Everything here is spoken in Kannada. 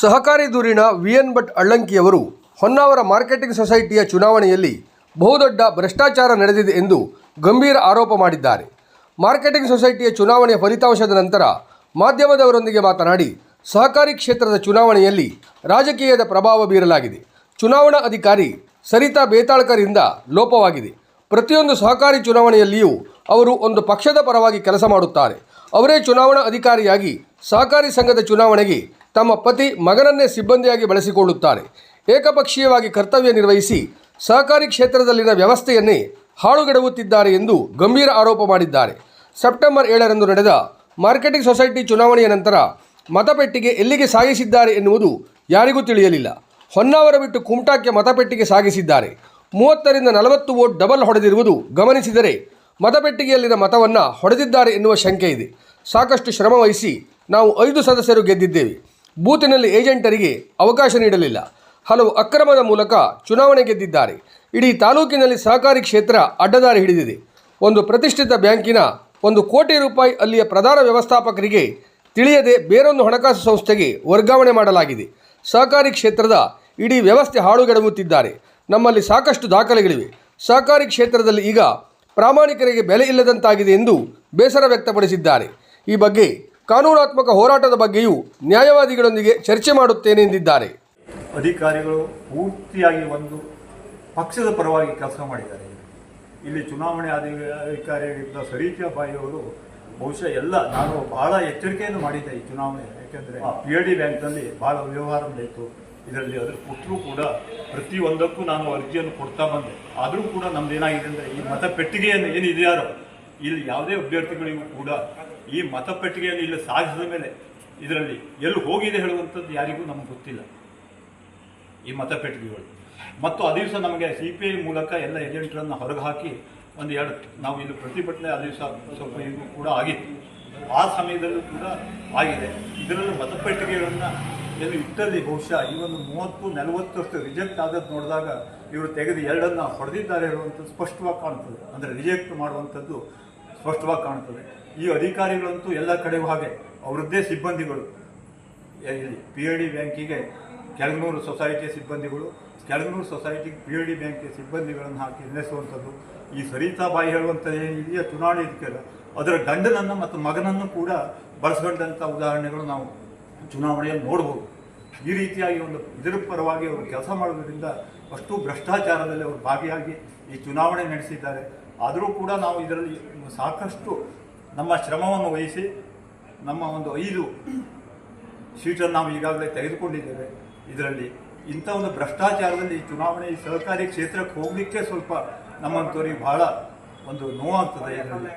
ಸಹಕಾರಿ ದೂರಿನ ವಿ ಎನ್ ಭಟ್ ಅಳ್ಳಂಕಿಯವರು ಹೊನ್ನಾವರ ಮಾರ್ಕೆಟಿಂಗ್ ಸೊಸೈಟಿಯ ಚುನಾವಣೆಯಲ್ಲಿ ಬಹುದೊಡ್ಡ ಭ್ರಷ್ಟಾಚಾರ ನಡೆದಿದೆ ಎಂದು ಗಂಭೀರ ಆರೋಪ ಮಾಡಿದ್ದಾರೆ. ಮಾರ್ಕೆಟಿಂಗ್ ಸೊಸೈಟಿಯ ಚುನಾವಣೆಯ ಫಲಿತಾಂಶದ ನಂತರ ಮಾಧ್ಯಮದವರೊಂದಿಗೆ ಮಾತನಾಡಿ, ಸಹಕಾರಿ ಕ್ಷೇತ್ರದ ಚುನಾವಣೆಯಲ್ಲಿ ರಾಜಕೀಯದ ಪ್ರಭಾವ ಬೀರಲಾಗಿದೆ. ಚುನಾವಣಾ ಅಧಿಕಾರಿ ಸರಿತಾ ಬೇತಾಳ್ಕರಿಂದ ಲೋಪವಾಗಿದೆ. ಪ್ರತಿಯೊಂದು ಸಹಕಾರಿ ಚುನಾವಣೆಯಲ್ಲಿಯೂ ಅವರು ಒಂದು ಪಕ್ಷದ ಪರವಾಗಿ ಕೆಲಸ ಮಾಡುತ್ತಾರೆ. ಅವರೇ ಚುನಾವಣಾ ಅಧಿಕಾರಿಯಾಗಿ ಸಹಕಾರಿ ಸಂಘದ ಚುನಾವಣೆಗೆ ತಮ್ಮ ಪತಿ ಮಗನನ್ನೇ ಸಿಬ್ಬಂದಿಯಾಗಿ ಬಳಸಿಕೊಳ್ಳುತ್ತಾರೆ. ಏಕಪಕ್ಷೀಯವಾಗಿ ಕರ್ತವ್ಯ ನಿರ್ವಹಿಸಿ ಸಹಕಾರಿ ಕ್ಷೇತ್ರದಲ್ಲಿನ ವ್ಯವಸ್ಥೆಯನ್ನೇ ಹಾಳುಗೆಡವುತ್ತಿದ್ದಾರೆ ಎಂದು ಗಂಭೀರ ಆರೋಪ ಮಾಡಿದ್ದಾರೆ. ಸೆಪ್ಟೆಂಬರ್ ಏಳರಂದು ನಡೆದ ಮಾರ್ಕೆಟಿಂಗ್ ಸೊಸೈಟಿ ಚುನಾವಣೆಯ ನಂತರ ಮತಪೆಟ್ಟಿಗೆ ಎಲ್ಲಿಗೆ ಸಾಗಿಸಿದ್ದಾರೆ ಎನ್ನುವುದು ಯಾರಿಗೂ ತಿಳಿಯಲಿಲ್ಲ. ಹೊನ್ನಾವರ ಬಿಟ್ಟು ಕುಮಟಾಕ್ಕೆ ಮತಪೆಟ್ಟಿಗೆ ಸಾಗಿಸಿದ್ದಾರೆ. ಮೂವತ್ತರಿಂದ ನಲವತ್ತು ವೋಟ್ ಡಬಲ್ ಹೊಡೆದಿರುವುದು ಗಮನಿಸಿದರೆ ಮತಪೆಟ್ಟಿಗೆಯಲ್ಲಿನ ಮತವನ್ನು ಹೊಡೆದಿದ್ದಾರೆ ಎನ್ನುವ ಶಂಕೆ ಇದೆ. ಸಾಕಷ್ಟು ಶ್ರಮವಹಿಸಿ ನಾವು ಐದು ಸದಸ್ಯರು ಗೆದ್ದಿದ್ದೇವೆ. ಬೂತಿನಲ್ಲಿ ಏಜೆಂಟರಿಗೆ ಅವಕಾಶ ನೀಡಲಿಲ್ಲ. ಹಲವು ಅಕ್ರಮದ ಮೂಲಕ ಚುನಾವಣೆ ಗೆದ್ದಿದ್ದಾರೆ. ಇಡೀ ತಾಲೂಕಿನಲ್ಲಿ ಸಹಕಾರಿ ಕ್ಷೇತ್ರ ಅಡ್ಡದಾರಿ ಹಿಡಿದಿದೆ. ಒಂದು ಪ್ರತಿಷ್ಠಿತ ಬ್ಯಾಂಕಿನ ಒಂದು ಕೋಟಿ ರೂಪಾಯಿ ಅಲ್ಲಿಯ ಪ್ರಧಾನ ವ್ಯವಸ್ಥಾಪಕರಿಗೆ ತಿಳಿಯದೆ ಬೇರೊಂದು ಹಣಕಾಸು ಸಂಸ್ಥೆಗೆ ವರ್ಗಾವಣೆ ಮಾಡಲಾಗಿದೆ. ಸಹಕಾರಿ ಕ್ಷೇತ್ರದ ಇಡೀ ವ್ಯವಸ್ಥೆ ಹಾಳುಗೆಡವುತ್ತಿದ್ದಾರೆ. ನಮ್ಮಲ್ಲಿ ಸಾಕಷ್ಟು ದಾಖಲೆಗಳಿವೆ. ಸಹಕಾರಿ ಕ್ಷೇತ್ರದಲ್ಲಿ ಈಗ ಪ್ರಾಮಾಣಿಕರಿಗೆ ಬೆಲೆ ಇಲ್ಲದಂತಾಗಿದೆ ಎಂದು ಬೇಸರ ವ್ಯಕ್ತಪಡಿಸಿದ್ದಾರೆ. ಈ ಬಗ್ಗೆ ಕಾನೂನಾತ್ಮಕ ಹೋರಾಟದ ಬಗ್ಗೆಯೂ ನ್ಯಾಯವಾದಿಗಳೊಂದಿಗೆ ಚರ್ಚೆ ಮಾಡುತ್ತೇನೆ ಎಂದಿದ್ದಾರೆ. ಅಧಿಕಾರಿಗಳು ಪೂರ್ತಿಯಾಗಿ ಒಂದು ಪಕ್ಷದ ಪರವಾಗಿ ಕೆಲಸ ಮಾಡಿದ್ದಾರೆ. ಇಲ್ಲಿ ಚುನಾವಣೆ ಅಧಿಕಾರಿಗಳಿಂದ ಅಧಿಕಾರಿಯಾಗಿದ್ದ ಬಾಯಿಯವರು ಬಹುಶಃ ಎಲ್ಲ, ನಾನು ಬಹಳ ಎಚ್ಚರಿಕೆಯನ್ನು ಮಾಡಿದ್ದೆ ಈ ಚುನಾವಣೆ. ಯಾಕೆಂದರೆ ಪಿ ಎಲ್ ಡಿ ಬ್ಯಾಂಕ್ನಲ್ಲಿ ಬಹಳ ವ್ಯವಹಾರ ನಡೆಯಿತು. ಇದರಲ್ಲಿ ಅದ್ರ ಕೊಟ್ಟರು ಕೂಡ ಪ್ರತಿಯೊಂದಕ್ಕೂ ನಾನು ಅರ್ಜಿಯನ್ನು ಕೊಡ್ತಾ ಬಂದೆ. ಆದರೂ ಕೂಡ ನಮ್ದು ಏನಾಗಿದೆ ಅಂದರೆ ಈ ಮತ ಪೆಟ್ಟಿಗೆಯನ್ನು ಏನಿದೆಯಾರೋ ಇಲ್ಲಿ ಯಾವುದೇ ಅಭ್ಯರ್ಥಿಗಳಿಗೂ ಕೂಡ ಈ ಮತಪೆಟ್ಟಿಗೆಯನ್ನು ಇಲ್ಲಿ ಸಾಧಿಸಿದ ಮೇಲೆ ಇದರಲ್ಲಿ ಎಲ್ಲಿ ಹೋಗಿದೆ ಹೇಳುವಂಥದ್ದು ಯಾರಿಗೂ ನಮಗೆ ಗೊತ್ತಿಲ್ಲ. ಈ ಮತಪೆಟ್ಟಿಗೆಗಳು. ಮತ್ತು ಆ ದಿವಸ ನಮಗೆ ಸಿ ಪಿ ಐ ಮೂಲಕ ಎಲ್ಲ ಏಜೆಂಟ್ರನ್ನು ಹೊರಗೆ ಹಾಕಿ ಒಂದು ಎರಡು ನಾವು ಇಲ್ಲಿ ಪ್ರತಿಭಟನೆ ಆ ದಿವಸ ಸ್ವಲ್ಪ ಇದು ಕೂಡ ಆಗಿತ್ತು. ಆ ಸಮಯದಲ್ಲೂ ಕೂಡ ಆಗಿದೆ. ಇದರಲ್ಲಿ ಮತಪೆಟ್ಟಿಗೆಗಳನ್ನು ಎಲ್ಲಿ ಇಟ್ಟಲ್ಲಿ ಬಹುಶಃ ಈ ಒಂದು ಮೂವತ್ತು ನಲವತ್ತಷ್ಟು ರಿಜೆಕ್ಟ್ ಆದದ್ದು ನೋಡಿದಾಗ ಇವರು ತೆಗೆದು ಎರಡನ್ನು ಹೊಡೆದಿದ್ದಾರೆ ಇರುವಂಥದ್ದು ಸ್ಪಷ್ಟವಾಗಿ ಕಾಣ್ತದೆ. ಅಂದರೆ ರಿಜೆಕ್ಟ್ ಮಾಡುವಂಥದ್ದು ಸ್ಪಷ್ಟವಾಗಿ ಕಾಣ್ತದೆ. ಈ ಅಧಿಕಾರಿಗಳಂತೂ ಎಲ್ಲ ಕಡೆಗೂ ಹಾಗೆ, ಅವರದ್ದೇ ಸಿಬ್ಬಂದಿಗಳು. ಪಿ ಎ ಡಿ ಬ್ಯಾಂಕಿಗೆ ಕೆಳಗನೂರು ಸೊಸೈಟಿಯ ಸಿಬ್ಬಂದಿಗಳು, ಕೆಳಗನೂರು ಸೊಸೈಟಿಗೆ ಪಿ ಎ ಡಿ ಬ್ಯಾಂಕಿಗೆ ಸಿಬ್ಬಂದಿಗಳನ್ನು ಹಾಕಿ ನಿಲ್ಲಿಸುವಂಥದ್ದು ಈ ಸರಿತಾ ಬಾಯಿ ಹೇಳುವಂಥದ್ದು ಏನಿದೆಯಾ ಚುನಾವಣೆ ಇದಕ್ಕೆಲ್ಲ. ಅದರ ಗಂಡನನ್ನು ಮತ್ತು ಮಗನನ್ನು ಕೂಡ ಬಳಸ್ಕೊಂಡಂಥ ಉದಾಹರಣೆಗಳು ನಾವು ಚುನಾವಣೆಯಲ್ಲಿ ನೋಡ್ಬೋದು. ಈ ರೀತಿಯಾಗಿ ಒಂದು ಇದರ ಪರವಾಗಿ ಅವರು ಕೆಲಸ ಮಾಡೋದರಿಂದ ಅಷ್ಟು ಭ್ರಷ್ಟಾಚಾರದಲ್ಲಿ ಅವರು ಭಾಗಿಯಾಗಿ ಈ ಚುನಾವಣೆ ನಡೆಸಿದ್ದಾರೆ. ಆದರೂ ಕೂಡ ನಾವು ಇದರಲ್ಲಿ ಸಾಕಷ್ಟು ನಮ್ಮ ಶ್ರಮವನ್ನು ವಹಿಸಿ ನಮ್ಮ ಒಂದು ಐದು ಸೀಟನ್ನು ನಾವು ಈಗಾಗಲೇ ತೆಗೆದುಕೊಂಡಿದ್ದೇವೆ. ಇದರಲ್ಲಿ ಇಂಥ ಒಂದು ಭ್ರಷ್ಟಾಚಾರದಲ್ಲಿ ಈ ಚುನಾವಣೆ ಈ ಸಹಕಾರಿ ಕ್ಷೇತ್ರಕ್ಕೆ ಹೋಗಲಿಕ್ಕೆ ಸ್ವಲ್ಪ ನಮ್ಮಂಥವ್ರಿಗೆ ಬಹಳ ಒಂದು ನೋವಾಗ್ತದೆ ಇದರಲ್ಲಿ.